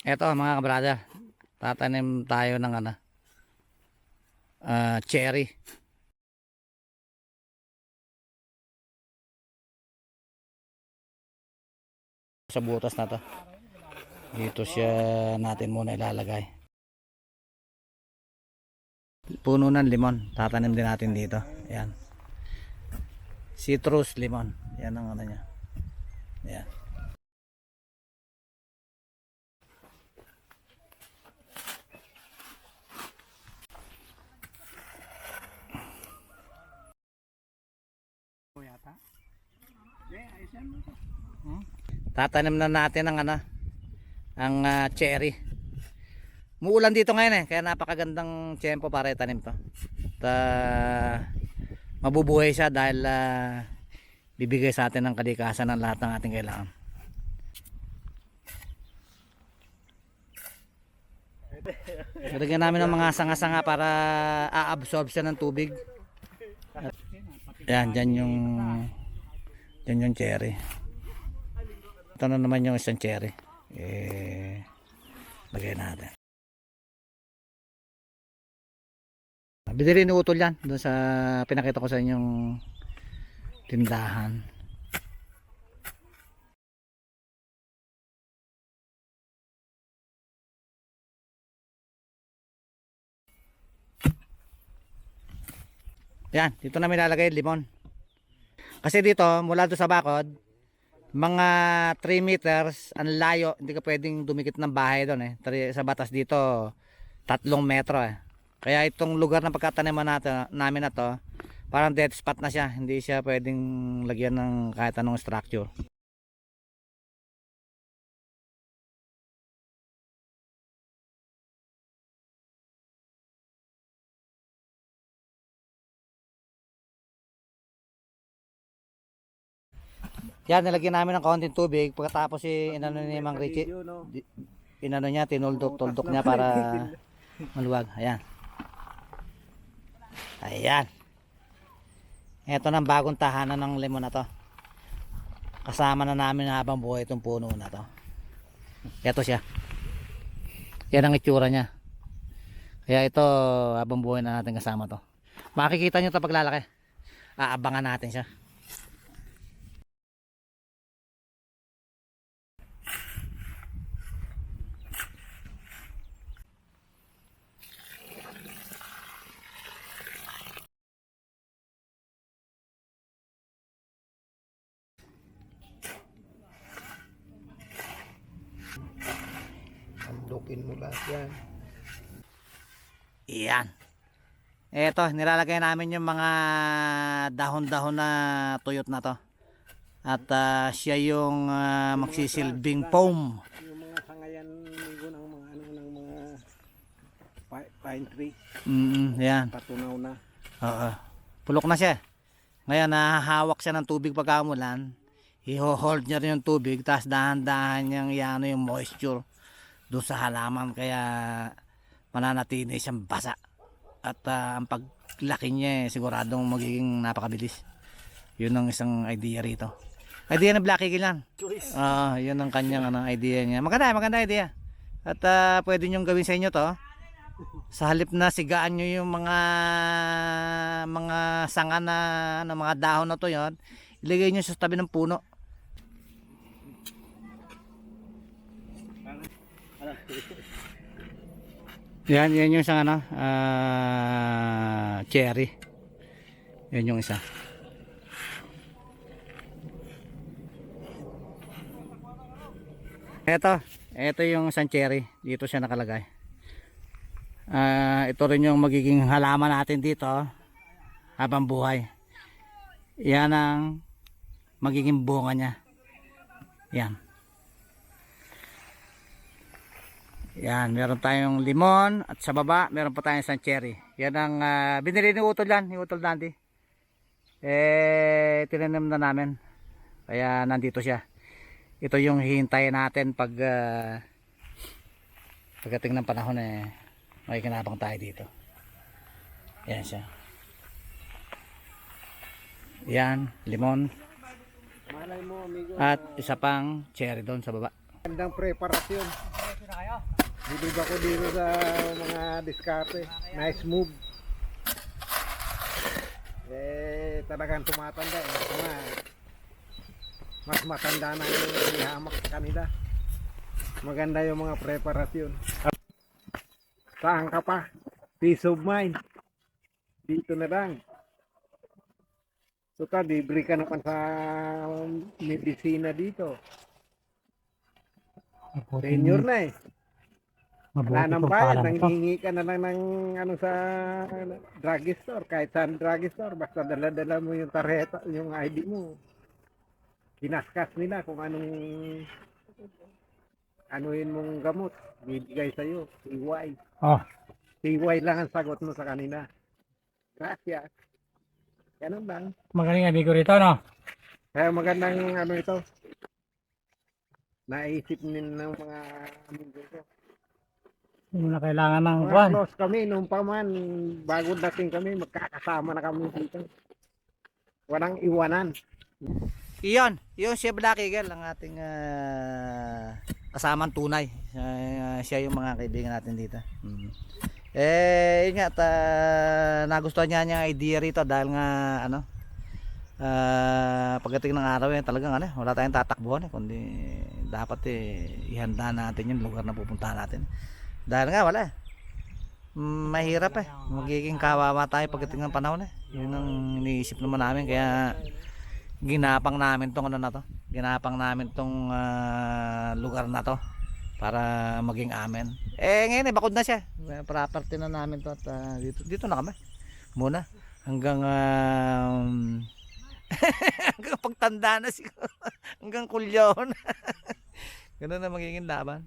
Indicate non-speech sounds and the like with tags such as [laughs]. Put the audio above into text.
Eto mga kabrada, tatanim tayo ng ano, ah, cherry. Sa butas na to. Dito siya natin muna ilalagay. Puno ng limon, tatanim din natin dito. Ayan. Citrus limon. Yan ang ano niya. Ayan. Tatanim na natin ang ano, ang ah, cherry. Muulan dito ngayon eh, kaya napakagandang tiyempo para itanim to. At ah, mabubuhay siya dahil ah, bibigay sa atin ng kalikasan ng lahat ng ating kailangan. Lagyan namin ng mga sanga-sanga para a-absorb siya ng tubig. At, yan, dyan yung dyan yung cherry. Ito na naman yung isang cherry. Eh, lagay natin. Bili rin utol yan doon sa pinakita ko sa inyong tindahan. Yan, dito namin lalagay limon. Kasi dito, mula doon sa bakod, mga 3 meters ang layo, hindi ka pwedeng dumikit ng bahay doon eh. Sa batas dito, 3 metro eh. Kaya itong lugar ng pagkataniman natin, namin na to, parang dead spot na siya. Hindi siya pwedeng lagyan ng kahit anong structure. Yan, nilagyan namin ng kaunting tubig. Pagkatapos si inano ni Mang Richie, di- inano niya, tinuldok, tuldok niya para [laughs] maluwag. Ayan. Ayan. Ito ng bagong tahanan ng lemon na to. Kasama na namin habang buhay itong puno na to. Ito siya. Yan ang itsura niya. Kaya ito, habang buhay na natin kasama to. Makikita nyo ito paglalaki. Aabangan natin siya. Andukin mo lahat yan. Iyan. Eto, nilalagay namin yung mga dahon-dahon na tuyot na to. At ah, siya yung ah, magsisilbing foam. Yung mga sangayan ligo ng mga ano ng mga pi- pine tree, Mm, yan. patunaw na. Oo. Pulok na siya. Ngayon, nahahawak siya ng tubig pagka umulan. I-hold niya rin yung tubig, tapos dahan-dahan niyang iano yung moisture doon sa halaman. Kaya mananatili siyang basa. At ah, ang paglaki niya, eh, siguradong magiging napakabilis. Yun ang isang idea rito. Idea ng Black Eagle yan. Choice. Ah, yun ang kanyang ano, idea niya. Maganda, maganda idea. At ah, pwede nyo gawin sa inyo to. Sa halip na sigaan nyo yung mga mga sanga na ano, mga dahon na to yon, ilagay nyo sa tabi ng puno. [laughs] Yan, yan yung isang ano, ah, cherry. Yan yung isa. Ito, ito yung isang cherry. Dito siya nakalagay. Ah, ito rin yung magiging halaman natin dito habang buhay. Yan ang magiging bunga niya. Yan. Yan, meron tayong limon at sa baba meron pa tayong isang cherry. Yan ang ah, binili ni Utol yan, ni Utol Dandy. Eh, tinanim na namin. Kaya nandito siya. Ito yung hihintayin natin pag ah, pagdating ng panahon eh makikinabang tayo dito. Yan siya. Yan, limon at isa pang cherry doon sa baba. gandang preparasyon. Bilib ako dito sa mga diskarte. Nice move. Eh, talagang tumatanda. Eh. Mga, mas matanda na yung ihamak sa kanila. Maganda yung mga preparasyon. Saan ka pa? Peace of mind. Dito na lang. So ka, libre ka naman sa medisina dito. Senior na eh. Wala nang bayad, nanghihingi ka na lang ng ano sa drugstore, kahit saan drugstore, basta dala-dala mo yung tarjeta, yung ID mo. Kinaskas nila kung anong anuhin mong gamot, bibigay sa'yo, CY. Oh, CY lang ang sagot mo sa kanila. Gracias. Ganun lang. magaling amigo rito, no? Kaya magandang ano ito. Naisip din ng mga amigo ko. Hindi mo na kailangan ng Mga kwan. close kami nung pa man, bago dating kami, magkakasama na kami dito. Walang iwanan. Iyon, yung si Black Eagle ang ating ah, kasamang tunay. Siya, siya yung mga kaibigan natin dito. Mm. Eh, yun nga, ta, nagustuhan niya niya ang idea rito dahil nga, ano, ah, pagdating ng araw eh, talagang ano, wala tayong tatakbuhan eh, kundi dapat eh, ihanda natin yung lugar na pupuntahan natin. Dahil nga, wala. Mahirap eh. Magiging kawawa tayo pagdating ng panahon eh. Yun ang iniisip naman namin, kaya ginapang namin tong ano na to. Ginapang namin tong ah, lugar na to para maging amin eh ngayon eh bakod na siya. Property na namin to at ah, dito, dito na kami. Muna. Hanggang um, [laughs] hanggang pagtanda na siguro. Hanggang kulyon [laughs] ganun na magiging laban